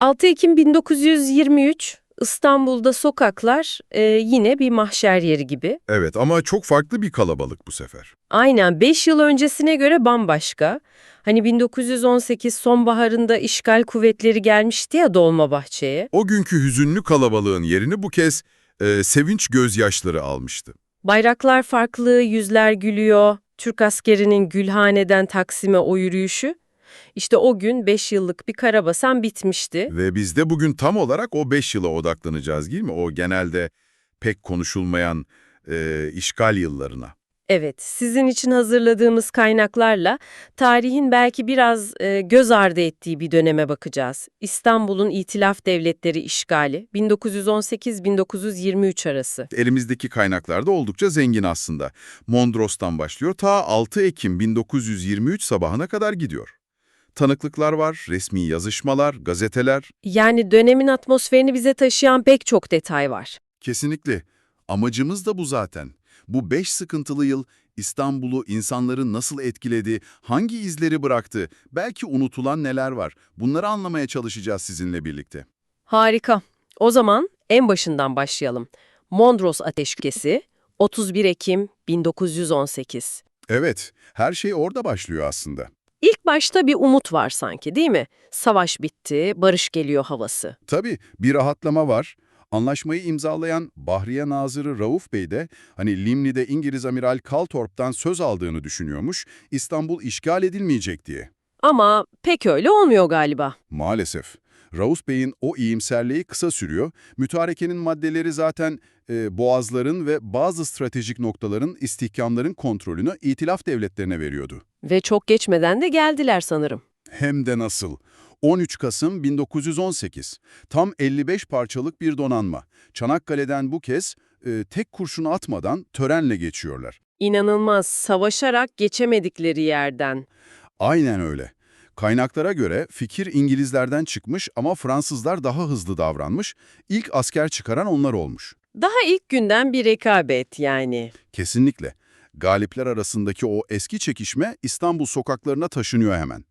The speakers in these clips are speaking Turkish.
6 Ekim 1923 İstanbul'da sokaklar e, yine bir mahşer yeri gibi. Evet ama çok farklı bir kalabalık bu sefer. Aynen 5 yıl öncesine göre bambaşka. Hani 1918 sonbaharında işgal kuvvetleri gelmişti ya Dolmabahçe'ye. O günkü hüzünlü kalabalığın yerini bu kez e, sevinç gözyaşları almıştı. Bayraklar farklı, yüzler gülüyor. Türk askerinin Gülhane'den Taksim'e o yürüyüşü. İşte o gün 5 yıllık bir karabasan bitmişti. Ve biz de bugün tam olarak o 5 yıla odaklanacağız değil mi? O genelde pek konuşulmayan e, işgal yıllarına. Evet, sizin için hazırladığımız kaynaklarla tarihin belki biraz e, göz ardı ettiği bir döneme bakacağız. İstanbul'un İtilaf Devletleri işgali 1918-1923 arası. Elimizdeki kaynaklar da oldukça zengin aslında. Mondros'tan başlıyor ta 6 Ekim 1923 sabahına kadar gidiyor. Tanıklıklar var, resmi yazışmalar, gazeteler. Yani dönemin atmosferini bize taşıyan pek çok detay var. Kesinlikle. Amacımız da bu zaten. Bu beş sıkıntılı yıl İstanbul'u insanları nasıl etkiledi, hangi izleri bıraktı, belki unutulan neler var. Bunları anlamaya çalışacağız sizinle birlikte. Harika. O zaman en başından başlayalım. Mondros Ateşkesi 31 Ekim 1918. Evet, her şey orada başlıyor aslında. İlk başta bir umut var sanki değil mi? Savaş bitti, barış geliyor havası. Tabii bir rahatlama var. Anlaşmayı imzalayan Bahriye Nazırı Rauf Bey de hani Limni'de İngiliz Amiral Kaltorp'tan söz aldığını düşünüyormuş, İstanbul işgal edilmeyecek diye. Ama pek öyle olmuyor galiba. Maalesef. Rauf Bey'in o iyimserliği kısa sürüyor. Mütarekenin maddeleri zaten e, boğazların ve bazı stratejik noktaların istihkamların kontrolünü itilaf devletlerine veriyordu. Ve çok geçmeden de geldiler sanırım. Hem de nasıl? 13 Kasım 1918. Tam 55 parçalık bir donanma. Çanakkale'den bu kez e, tek kurşunu atmadan törenle geçiyorlar. İnanılmaz, savaşarak geçemedikleri yerden. Aynen öyle. Kaynaklara göre fikir İngilizlerden çıkmış ama Fransızlar daha hızlı davranmış. İlk asker çıkaran onlar olmuş. Daha ilk günden bir rekabet yani. Kesinlikle. Galipler arasındaki o eski çekişme İstanbul sokaklarına taşınıyor hemen.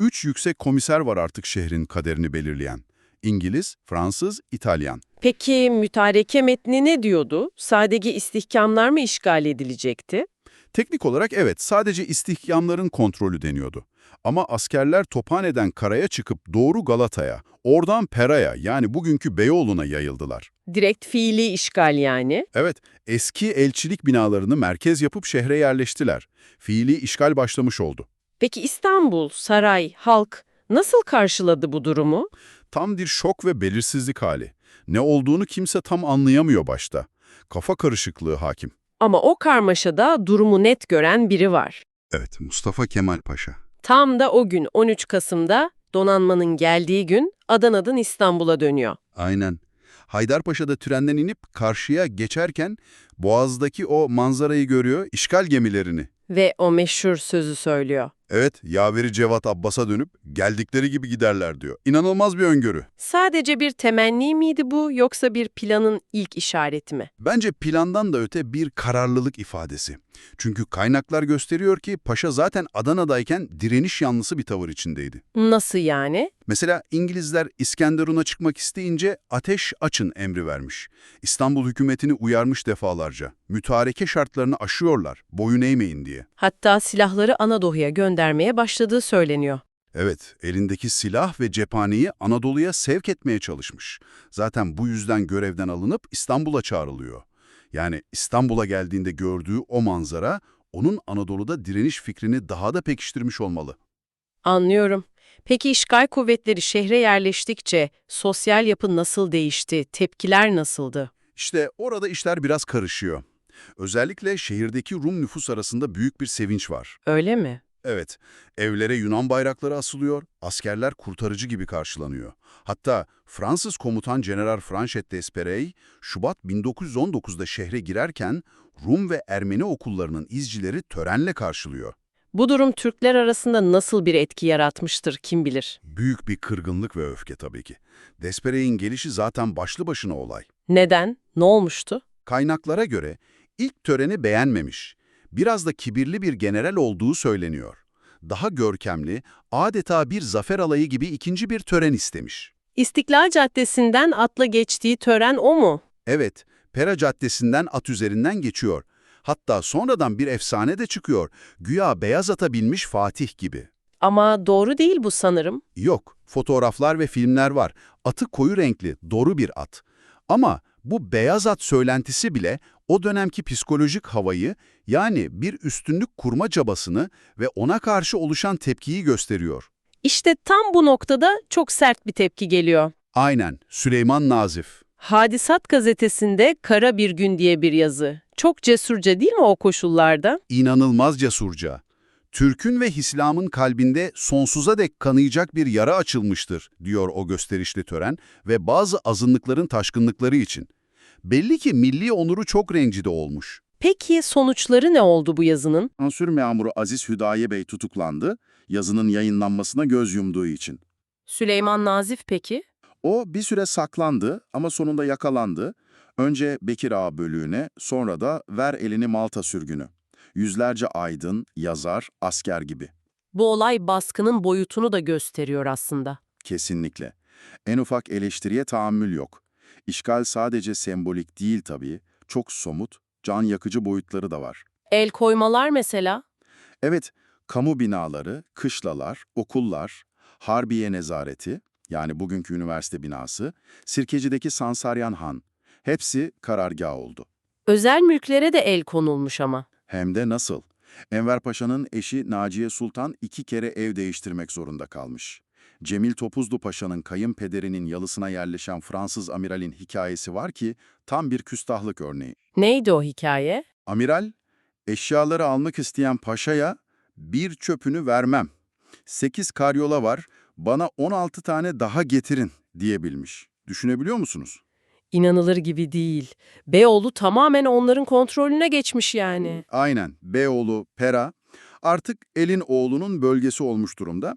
Üç yüksek komiser var artık şehrin kaderini belirleyen. İngiliz, Fransız, İtalyan. Peki mütareke metni ne diyordu? Sadece istihkamlar mı işgal edilecekti? Teknik olarak evet sadece istihkamların kontrolü deniyordu. Ama askerler Tophane'den karaya çıkıp doğru Galata'ya, oradan Pera'ya yani bugünkü Beyoğlu'na yayıldılar. Direkt fiili işgal yani. Evet, eski elçilik binalarını merkez yapıp şehre yerleştiler. Fiili işgal başlamış oldu. Peki İstanbul, saray, halk nasıl karşıladı bu durumu? Tam bir şok ve belirsizlik hali. Ne olduğunu kimse tam anlayamıyor başta. Kafa karışıklığı hakim. Ama o karmaşada durumu net gören biri var. Evet, Mustafa Kemal Paşa. Tam da o gün 13 Kasım'da donanmanın geldiği gün Adana'dan İstanbul'a dönüyor. Aynen. Haydarpaşa da trenden inip karşıya geçerken Boğaz'daki o manzarayı görüyor, işgal gemilerini. Ve o meşhur sözü söylüyor. Evet, yaveri Cevat Abbas'a dönüp geldikleri gibi giderler diyor. İnanılmaz bir öngörü. Sadece bir temenni miydi bu yoksa bir planın ilk işareti mi? Bence plandan da öte bir kararlılık ifadesi. Çünkü kaynaklar gösteriyor ki Paşa zaten Adana'dayken direniş yanlısı bir tavır içindeydi. Nasıl yani? Mesela İngilizler İskenderun'a çıkmak isteyince ateş açın emri vermiş. İstanbul hükümetini uyarmış defalarca. Mütareke şartlarını aşıyorlar, boyun eğmeyin diye. Hatta silahları Anadolu'ya göndermeye başladığı söyleniyor. Evet, elindeki silah ve cephaneyi Anadolu'ya sevk etmeye çalışmış. Zaten bu yüzden görevden alınıp İstanbul'a çağrılıyor. Yani İstanbul'a geldiğinde gördüğü o manzara, onun Anadolu'da direniş fikrini daha da pekiştirmiş olmalı. Anlıyorum. Peki işgal kuvvetleri şehre yerleştikçe sosyal yapı nasıl değişti, tepkiler nasıldı? İşte orada işler biraz karışıyor. Özellikle şehirdeki Rum nüfus arasında büyük bir sevinç var. Öyle mi? Evet, evlere Yunan bayrakları asılıyor, askerler kurtarıcı gibi karşılanıyor. Hatta Fransız komutan General Franchet d'Esperey, Şubat 1919'da şehre girerken Rum ve Ermeni okullarının izcileri törenle karşılıyor. Bu durum Türkler arasında nasıl bir etki yaratmıştır kim bilir? Büyük bir kırgınlık ve öfke tabii ki. Desperey'in gelişi zaten başlı başına olay. Neden? Ne olmuştu? Kaynaklara göre ilk töreni beğenmemiş, biraz da kibirli bir general olduğu söyleniyor. Daha görkemli, adeta bir zafer alayı gibi ikinci bir tören istemiş. İstiklal Caddesi'nden atla geçtiği tören o mu? Evet, Pera Caddesi'nden at üzerinden geçiyor. Hatta sonradan bir efsane de çıkıyor. Güya beyaz ata binmiş Fatih gibi. Ama doğru değil bu sanırım. Yok, fotoğraflar ve filmler var. Atı koyu renkli, doğru bir at. Ama bu beyaz at söylentisi bile o dönemki psikolojik havayı, yani bir üstünlük kurma çabasını ve ona karşı oluşan tepkiyi gösteriyor. İşte tam bu noktada çok sert bir tepki geliyor. Aynen, Süleyman Nazif. Hadisat gazetesinde Kara Bir Gün diye bir yazı. Çok cesurca değil mi o koşullarda? İnanılmaz cesurca. Türk'ün ve İslam'ın kalbinde sonsuza dek kanayacak bir yara açılmıştır, diyor o gösterişli tören ve bazı azınlıkların taşkınlıkları için. Belli ki milli onuru çok rencide olmuş. Peki sonuçları ne oldu bu yazının? Sansür memuru Aziz Hüdayi Bey tutuklandı, yazının yayınlanmasına göz yumduğu için. Süleyman Nazif peki? O bir süre saklandı ama sonunda yakalandı. Önce Bekir Ağa bölüğüne, sonra da Ver Elini Malta sürgünü. Yüzlerce aydın, yazar, asker gibi. Bu olay baskının boyutunu da gösteriyor aslında. Kesinlikle. En ufak eleştiriye tahammül yok. İşgal sadece sembolik değil tabii, çok somut, can yakıcı boyutları da var. El koymalar mesela. Evet, kamu binaları, kışlalar, okullar, Harbiye Nezareti, yani bugünkü üniversite binası, Sirkeci'deki Sansaryan Han, hepsi karargah oldu. Özel mülklere de el konulmuş ama. Hem de nasıl? Enver Paşa'nın eşi Naciye Sultan iki kere ev değiştirmek zorunda kalmış. Cemil Topuzlu Paşa'nın kayınpederinin yalısına yerleşen Fransız amiralin hikayesi var ki tam bir küstahlık örneği. Neydi o hikaye? Amiral, eşyaları almak isteyen paşaya bir çöpünü vermem. Sekiz karyola var, bana 16 tane daha getirin diyebilmiş. Düşünebiliyor musunuz? İnanılır gibi değil. Beyoğlu tamamen onların kontrolüne geçmiş yani. Aynen, Beyoğlu, Pera artık elin oğlunun bölgesi olmuş durumda.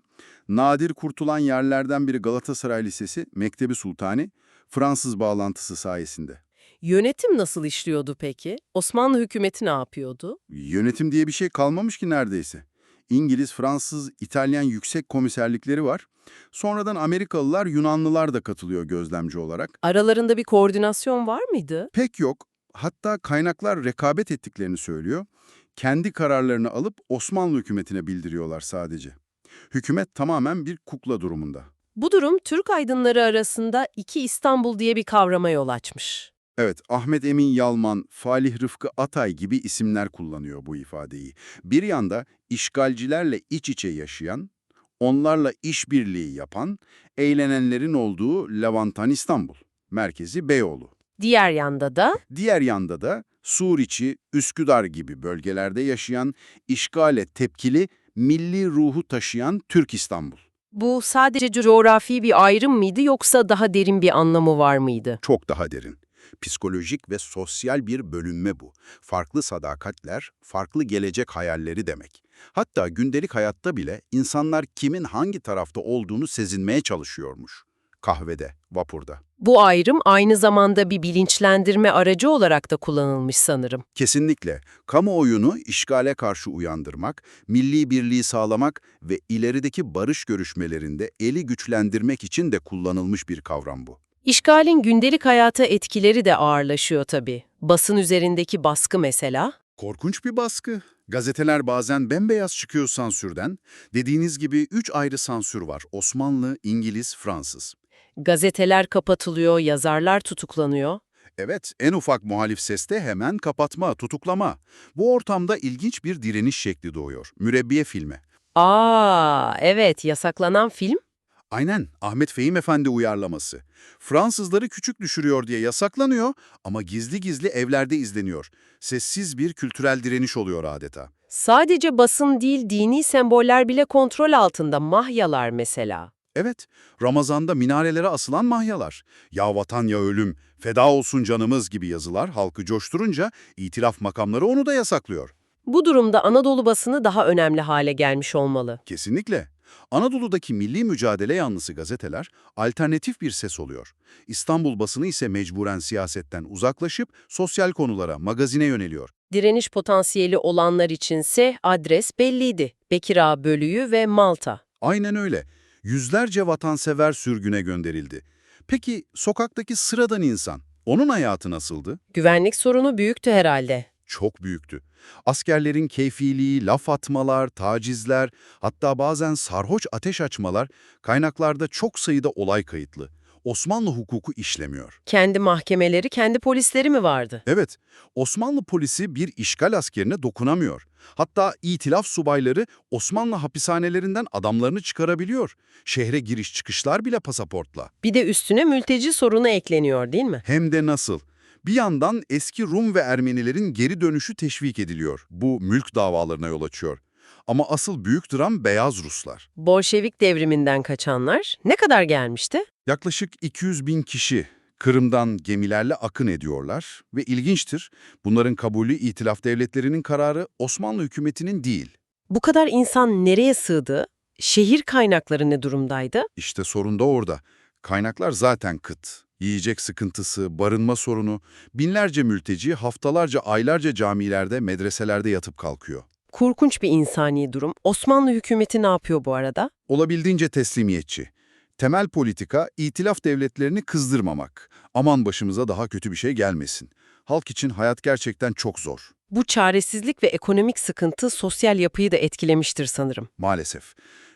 Nadir kurtulan yerlerden biri Galatasaray Lisesi, Mektebi Sultani, Fransız bağlantısı sayesinde. Yönetim nasıl işliyordu peki? Osmanlı hükümeti ne yapıyordu? Yönetim diye bir şey kalmamış ki neredeyse. İngiliz, Fransız, İtalyan yüksek komiserlikleri var. Sonradan Amerikalılar, Yunanlılar da katılıyor gözlemci olarak. Aralarında bir koordinasyon var mıydı? Pek yok. Hatta kaynaklar rekabet ettiklerini söylüyor. Kendi kararlarını alıp Osmanlı hükümetine bildiriyorlar sadece. Hükümet tamamen bir kukla durumunda. Bu durum Türk aydınları arasında iki İstanbul diye bir kavrama yol açmış. Evet, Ahmet Emin Yalman, Falih Rıfkı Atay gibi isimler kullanıyor bu ifadeyi. Bir yanda işgalcilerle iç içe yaşayan, onlarla işbirliği yapan, eğlenenlerin olduğu Levantan İstanbul, merkezi Beyoğlu. Diğer yanda da Diğer yanda da Suriçi, Üsküdar gibi bölgelerde yaşayan, işgale tepkili, milli ruhu taşıyan Türk İstanbul. bu sadece coğrafi bir ayrım mıydı yoksa daha derin bir anlamı var mıydı? Çok daha derin. Psikolojik ve sosyal bir bölünme bu. Farklı sadakatler, farklı gelecek hayalleri demek. Hatta gündelik hayatta bile insanlar kimin hangi tarafta olduğunu sezinmeye çalışıyormuş. Kahvede, vapurda. Bu ayrım aynı zamanda bir bilinçlendirme aracı olarak da kullanılmış sanırım. Kesinlikle kamuoyunu işgale karşı uyandırmak, milli birliği sağlamak ve ilerideki barış görüşmelerinde eli güçlendirmek için de kullanılmış bir kavram bu. İşgalin gündelik hayata etkileri de ağırlaşıyor tabii. Basın üzerindeki baskı mesela. Korkunç bir baskı. Gazeteler bazen bembeyaz çıkıyor sansürden. Dediğiniz gibi üç ayrı sansür var. Osmanlı, İngiliz, Fransız. Gazeteler kapatılıyor, yazarlar tutuklanıyor. Evet, en ufak muhalif seste hemen kapatma, tutuklama. Bu ortamda ilginç bir direniş şekli doğuyor. Mürebbiye filmi. Aa, evet, yasaklanan film. Aynen, Ahmet Fehim Efendi uyarlaması. Fransızları küçük düşürüyor diye yasaklanıyor ama gizli gizli evlerde izleniyor. Sessiz bir kültürel direniş oluyor adeta. Sadece basın değil, dini semboller bile kontrol altında. Mahyalar mesela. Evet, Ramazan'da minarelere asılan mahyalar, ya vatan ya ölüm, feda olsun canımız gibi yazılar halkı coşturunca itilaf makamları onu da yasaklıyor. Bu durumda Anadolu basını daha önemli hale gelmiş olmalı. Kesinlikle. Anadolu'daki milli mücadele yanlısı gazeteler alternatif bir ses oluyor. İstanbul basını ise mecburen siyasetten uzaklaşıp sosyal konulara, magazine yöneliyor. Direniş potansiyeli olanlar içinse adres belliydi. Bekir Ağa Bölüğü ve Malta. Aynen öyle. Yüzlerce vatansever sürgüne gönderildi. Peki sokaktaki sıradan insan, onun hayatı nasıldı? Güvenlik sorunu büyüktü herhalde. Çok büyüktü. Askerlerin keyfiliği, laf atmalar, tacizler, hatta bazen sarhoş ateş açmalar kaynaklarda çok sayıda olay kayıtlı. Osmanlı hukuku işlemiyor. Kendi mahkemeleri, kendi polisleri mi vardı? Evet, Osmanlı polisi bir işgal askerine dokunamıyor. Hatta itilaf subayları Osmanlı hapishanelerinden adamlarını çıkarabiliyor. Şehre giriş çıkışlar bile pasaportla. Bir de üstüne mülteci sorunu ekleniyor değil mi? Hem de nasıl? Bir yandan eski Rum ve Ermenilerin geri dönüşü teşvik ediliyor. Bu mülk davalarına yol açıyor. Ama asıl büyük dram Beyaz Ruslar. Bolşevik devriminden kaçanlar ne kadar gelmişti? Yaklaşık 200 bin kişi Kırım'dan gemilerle akın ediyorlar ve ilginçtir, bunların kabulü itilaf devletlerinin kararı Osmanlı hükümetinin değil. Bu kadar insan nereye sığdı? Şehir kaynakları ne durumdaydı? İşte sorun da orada. Kaynaklar zaten kıt. Yiyecek sıkıntısı, barınma sorunu, binlerce mülteci haftalarca, aylarca camilerde, medreselerde yatıp kalkıyor. Korkunç bir insani durum. Osmanlı hükümeti ne yapıyor bu arada? Olabildiğince teslimiyetçi. Temel politika, itilaf devletlerini kızdırmamak. Aman başımıza daha kötü bir şey gelmesin. Halk için hayat gerçekten çok zor. Bu çaresizlik ve ekonomik sıkıntı sosyal yapıyı da etkilemiştir sanırım. Maalesef.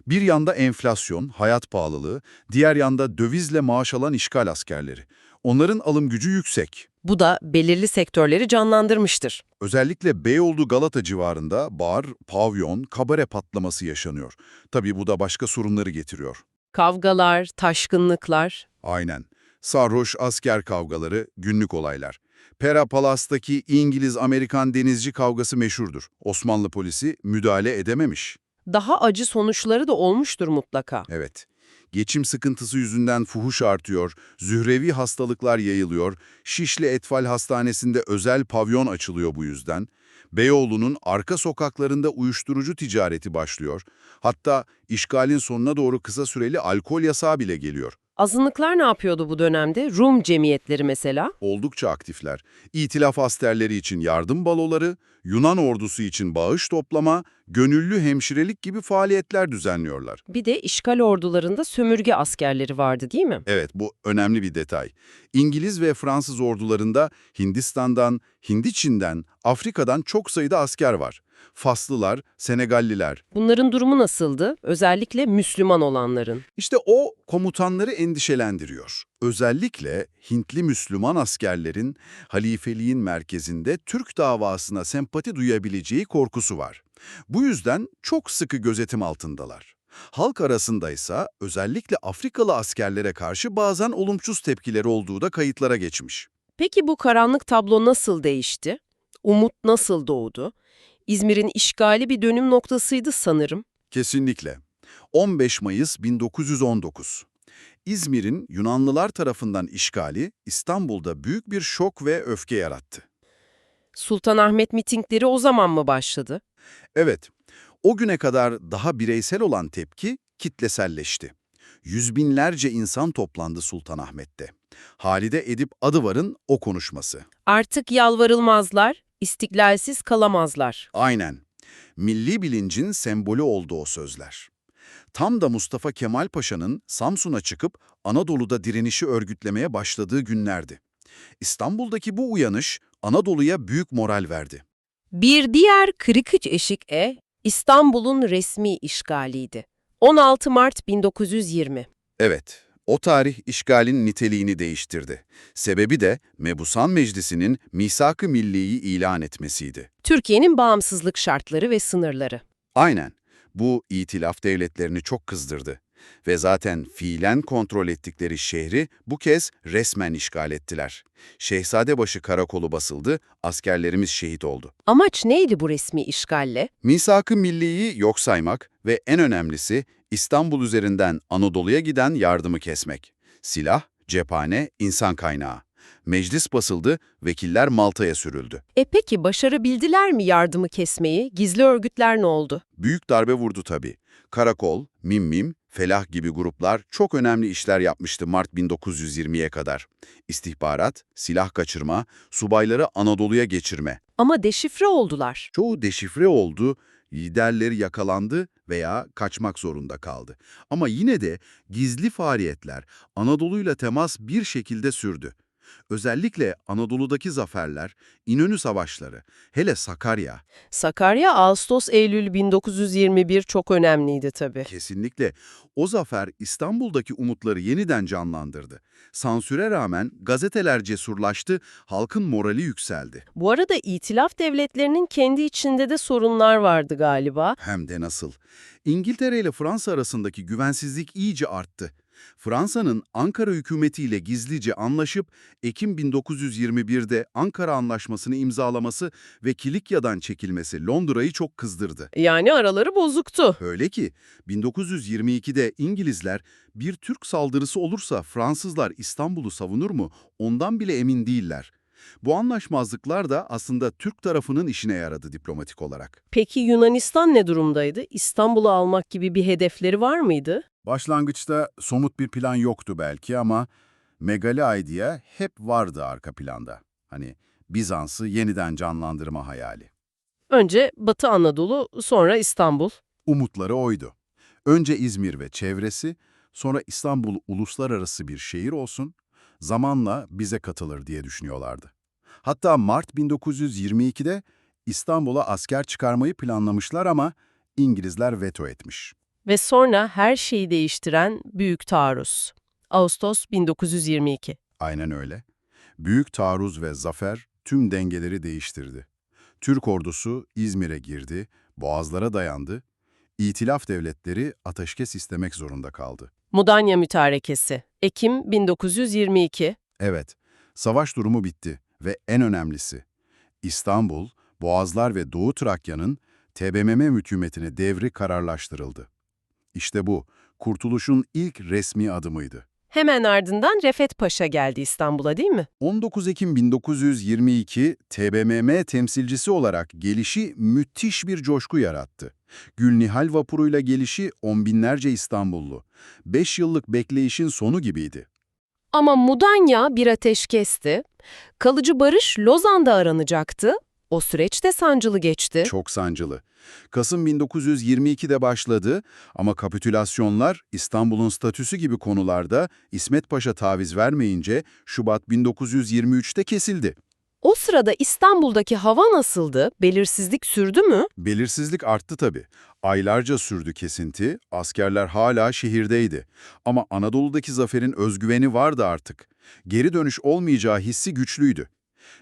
Bir yanda enflasyon, hayat pahalılığı, diğer yanda dövizle maaş alan işgal askerleri. Onların alım gücü yüksek. Bu da belirli sektörleri canlandırmıştır. Özellikle Beyoğlu Galata civarında bar, pavyon, kabare patlaması yaşanıyor. Tabii bu da başka sorunları getiriyor. Kavgalar, taşkınlıklar. Aynen. Sarhoş asker kavgaları, günlük olaylar. Pera Palas'taki İngiliz-Amerikan denizci kavgası meşhurdur. Osmanlı polisi müdahale edememiş. Daha acı sonuçları da olmuştur mutlaka. Evet. Geçim sıkıntısı yüzünden fuhuş artıyor, zührevi hastalıklar yayılıyor, Şişli Etfal Hastanesi'nde özel pavyon açılıyor bu yüzden. Beyoğlu'nun arka sokaklarında uyuşturucu ticareti başlıyor. Hatta işgalin sonuna doğru kısa süreli alkol yasağı bile geliyor. Azınlıklar ne yapıyordu bu dönemde? Rum cemiyetleri mesela. Oldukça aktifler. İtilaf askerleri için yardım baloları, Yunan ordusu için bağış toplama, gönüllü hemşirelik gibi faaliyetler düzenliyorlar. Bir de işgal ordularında sömürge askerleri vardı değil mi? Evet, bu önemli bir detay. İngiliz ve Fransız ordularında Hindistan'dan, Hindiçin'den, Afrika'dan çok sayıda asker var. Faslılar, Senegalliler. Bunların durumu nasıldı? Özellikle Müslüman olanların. İşte o komutanları endişelendiriyor. Özellikle Hintli Müslüman askerlerin halifeliğin merkezinde Türk davasına sempati duyabileceği korkusu var. Bu yüzden çok sıkı gözetim altındalar. Halk arasındaysa özellikle Afrikalı askerlere karşı bazen olumsuz tepkileri olduğu da kayıtlara geçmiş. Peki bu karanlık tablo nasıl değişti? Umut nasıl doğdu? İzmir'in işgali bir dönüm noktasıydı sanırım. Kesinlikle. 15 Mayıs 1919. İzmir'in Yunanlılar tarafından işgali İstanbul'da büyük bir şok ve öfke yarattı. Sultanahmet mitingleri o zaman mı başladı? Evet, o güne kadar daha bireysel olan tepki kitleselleşti. Yüz binlerce insan toplandı Sultanahmet'te. Halide Edip Adıvar'ın o konuşması. Artık yalvarılmazlar, istiklalsiz kalamazlar. Aynen. Milli bilincin sembolü oldu o sözler. Tam da Mustafa Kemal Paşa'nın Samsun'a çıkıp Anadolu'da direnişi örgütlemeye başladığı günlerdi. İstanbul'daki bu uyanış Anadolu'ya büyük moral verdi. Bir diğer kırıkıç eşik e, İstanbul'un resmi işgaliydi. 16 Mart 1920. Evet, o tarih işgalin niteliğini değiştirdi. Sebebi de Mebusan Meclisi'nin Misak-ı Milli'yi ilan etmesiydi. Türkiye'nin bağımsızlık şartları ve sınırları. Aynen. Bu itilaf devletlerini çok kızdırdı. Ve zaten fiilen kontrol ettikleri şehri bu kez resmen işgal ettiler. Şehzadebaşı karakolu basıldı, askerlerimiz şehit oldu. Amaç neydi bu resmi işgalle? Misak-ı Milli'yi yok saymak ve en önemlisi İstanbul üzerinden Anadolu'ya giden yardımı kesmek. Silah, cephane, insan kaynağı. Meclis basıldı, vekiller Malta'ya sürüldü. E peki başarabildiler mi yardımı kesmeyi? Gizli örgütler ne oldu? Büyük darbe vurdu tabii. Karakol, Mimmim, Felah gibi gruplar çok önemli işler yapmıştı Mart 1920'ye kadar. İstihbarat, silah kaçırma, subayları Anadolu'ya geçirme. Ama deşifre oldular. Çoğu deşifre oldu Liderleri yakalandı veya kaçmak zorunda kaldı. Ama yine de gizli faaliyetler Anadolu'yla temas bir şekilde sürdü. Özellikle Anadolu'daki zaferler, İnönü Savaşları, hele Sakarya Sakarya, Ağustos-Eylül 1921 çok önemliydi tabii. kesinlikle o zafer İstanbul'daki umutları yeniden canlandırdı. Sansüre rağmen gazeteler cesurlaştı, halkın morali yükseldi. Bu arada itilaf devletlerinin kendi içinde de sorunlar vardı galiba. Hem de nasıl. İngiltere ile Fransa arasındaki güvensizlik iyice arttı. Fransa'nın Ankara hükümetiyle gizlice anlaşıp Ekim 1921'de Ankara Anlaşması'nı imzalaması ve Kilikya'dan çekilmesi Londra'yı çok kızdırdı. Yani araları bozuktu. Öyle ki 1922'de İngilizler bir Türk saldırısı olursa Fransızlar İstanbul'u savunur mu ondan bile emin değiller. Bu anlaşmazlıklar da aslında Türk tarafının işine yaradı diplomatik olarak. Peki Yunanistan ne durumdaydı? İstanbul'u almak gibi bir hedefleri var mıydı? Başlangıçta somut bir plan yoktu belki ama Megali Idea hep vardı arka planda. Hani Bizans'ı yeniden canlandırma hayali. Önce Batı Anadolu, sonra İstanbul. Umutları oydu. Önce İzmir ve çevresi, sonra İstanbul uluslararası bir şehir olsun, zamanla bize katılır diye düşünüyorlardı. Hatta Mart 1922'de İstanbul'a asker çıkarmayı planlamışlar ama İngilizler veto etmiş. Ve sonra her şeyi değiştiren Büyük Taarruz. Ağustos 1922. Aynen öyle. Büyük taarruz ve zafer tüm dengeleri değiştirdi. Türk ordusu İzmir'e girdi, boğazlara dayandı, İtilaf devletleri ateşkes istemek zorunda kaldı. Mudanya Mütarekesi. Ekim 1922. Evet, savaş durumu bitti ve en önemlisi, İstanbul, Boğazlar ve Doğu Trakya'nın TBMM hükümetine devri kararlaştırıldı. İşte bu, kurtuluşun ilk resmi adımıydı. Hemen ardından Refet Paşa geldi İstanbul'a değil mi? 19 Ekim 1922 TBMM temsilcisi olarak gelişi müthiş bir coşku yarattı. Gülnihal vapuruyla gelişi on binlerce İstanbullu. 5 yıllık bekleyişin sonu gibiydi. Ama Mudanya bir ateşkesti. Kalıcı barış Lozan'da aranacaktı. O süreç de sancılı geçti. Çok sancılı. Kasım 1922'de başladı ama kapitülasyonlar İstanbul'un statüsü gibi konularda İsmet Paşa taviz vermeyince Şubat 1923'te kesildi. O sırada İstanbul'daki hava nasıldı? Belirsizlik sürdü mü? Belirsizlik arttı tabii. Aylarca sürdü kesinti, askerler hala şehirdeydi. Ama Anadolu'daki zaferin özgüveni vardı artık. Geri dönüş olmayacağı hissi güçlüydü.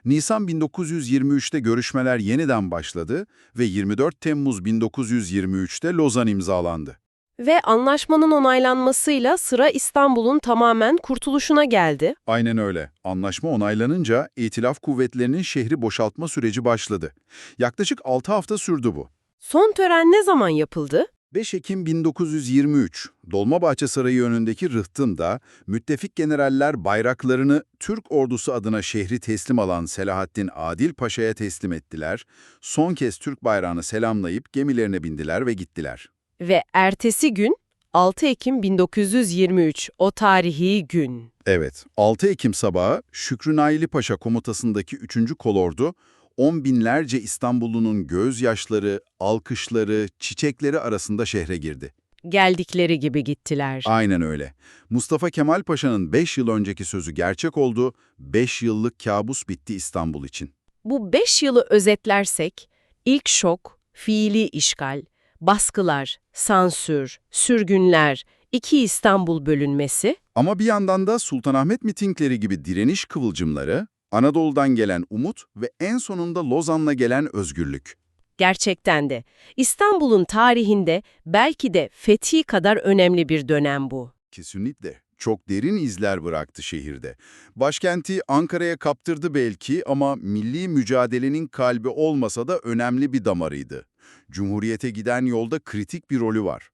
Nisan 1923'te görüşmeler yeniden başladı ve 24 Temmuz 1923'te Lozan imzalandı. Ve anlaşmanın onaylanmasıyla sıra İstanbul'un tamamen kurtuluşuna geldi. Aynen öyle. Anlaşma onaylanınca İtilaf kuvvetlerinin şehri boşaltma süreci başladı. Yaklaşık 6 hafta sürdü bu. Son tören ne zaman yapıldı? 5 Ekim 1923, Dolmabahçe Sarayı önündeki rıhtımda müttefik generaller bayraklarını Türk ordusu adına şehri teslim alan Selahaddin Adil Paşa'ya teslim ettiler. Son kez Türk bayrağını selamlayıp gemilerine bindiler ve gittiler. Ve ertesi gün 6 Ekim 1923 o tarihi gün. Evet, 6 Ekim sabahı Şükrü Naili Paşa komutasındaki 3. kolordu, on binlerce İstanbullunun gözyaşları, alkışları, çiçekleri arasında şehre girdi. Geldikleri gibi gittiler. Aynen öyle. Mustafa Kemal Paşa'nın 5 yıl önceki sözü gerçek oldu, 5 yıllık kabus bitti İstanbul için. Bu 5 yılı özetlersek, ilk şok, fiili işgal, baskılar, sansür, sürgünler, iki İstanbul bölünmesi, Ama bir yandan da Sultanahmet mitingleri gibi direniş kıvılcımları, Anadolu'dan gelen umut ve en sonunda Lozan'la gelen özgürlük. gerçekten de İstanbul'un tarihinde belki de fethi kadar önemli bir dönem bu. Kesinlikle. Çok derin izler bıraktı şehirde. Başkenti Ankara'ya kaptırdı belki ama milli mücadelenin kalbi olmasa da önemli bir damarıydı. Cumhuriyete giden yolda kritik bir rolü var.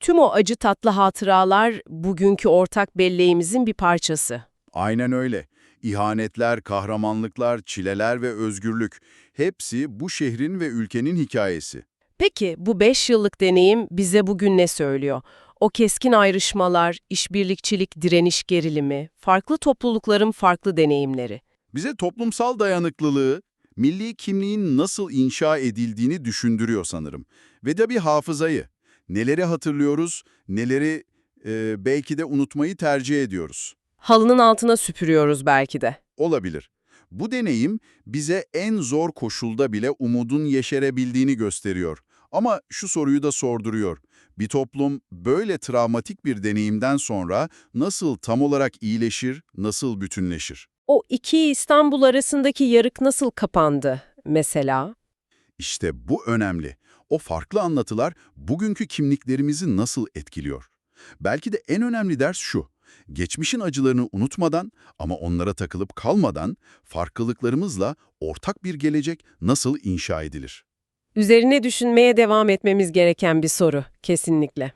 Tüm o acı tatlı hatıralar bugünkü ortak belleğimizin bir parçası. Aynen öyle. İhanetler, kahramanlıklar, çileler ve özgürlük hepsi bu şehrin ve ülkenin hikayesi. Peki bu 5 yıllık deneyim bize bugün ne söylüyor? O keskin ayrışmalar, işbirlikçilik, direniş gerilimi, farklı toplulukların farklı deneyimleri. Bize toplumsal dayanıklılığı, milli kimliğin nasıl inşa edildiğini düşündürüyor sanırım. Ve de bir hafızayı. Neleri hatırlıyoruz, neleri e, belki de unutmayı tercih ediyoruz. Halının altına süpürüyoruz belki de. Olabilir. Bu deneyim bize en zor koşulda bile umudun yeşerebildiğini gösteriyor. Ama şu soruyu da sorduruyor. Bir toplum böyle travmatik bir deneyimden sonra nasıl tam olarak iyileşir, nasıl bütünleşir? O iki İstanbul arasındaki yarık nasıl kapandı mesela? İşte bu önemli. O farklı anlatılar bugünkü kimliklerimizi nasıl etkiliyor? Belki de en önemli ders şu. Geçmişin acılarını unutmadan ama onlara takılıp kalmadan farklılıklarımızla ortak bir gelecek nasıl inşa edilir? Üzerine düşünmeye devam etmemiz gereken bir soru, kesinlikle.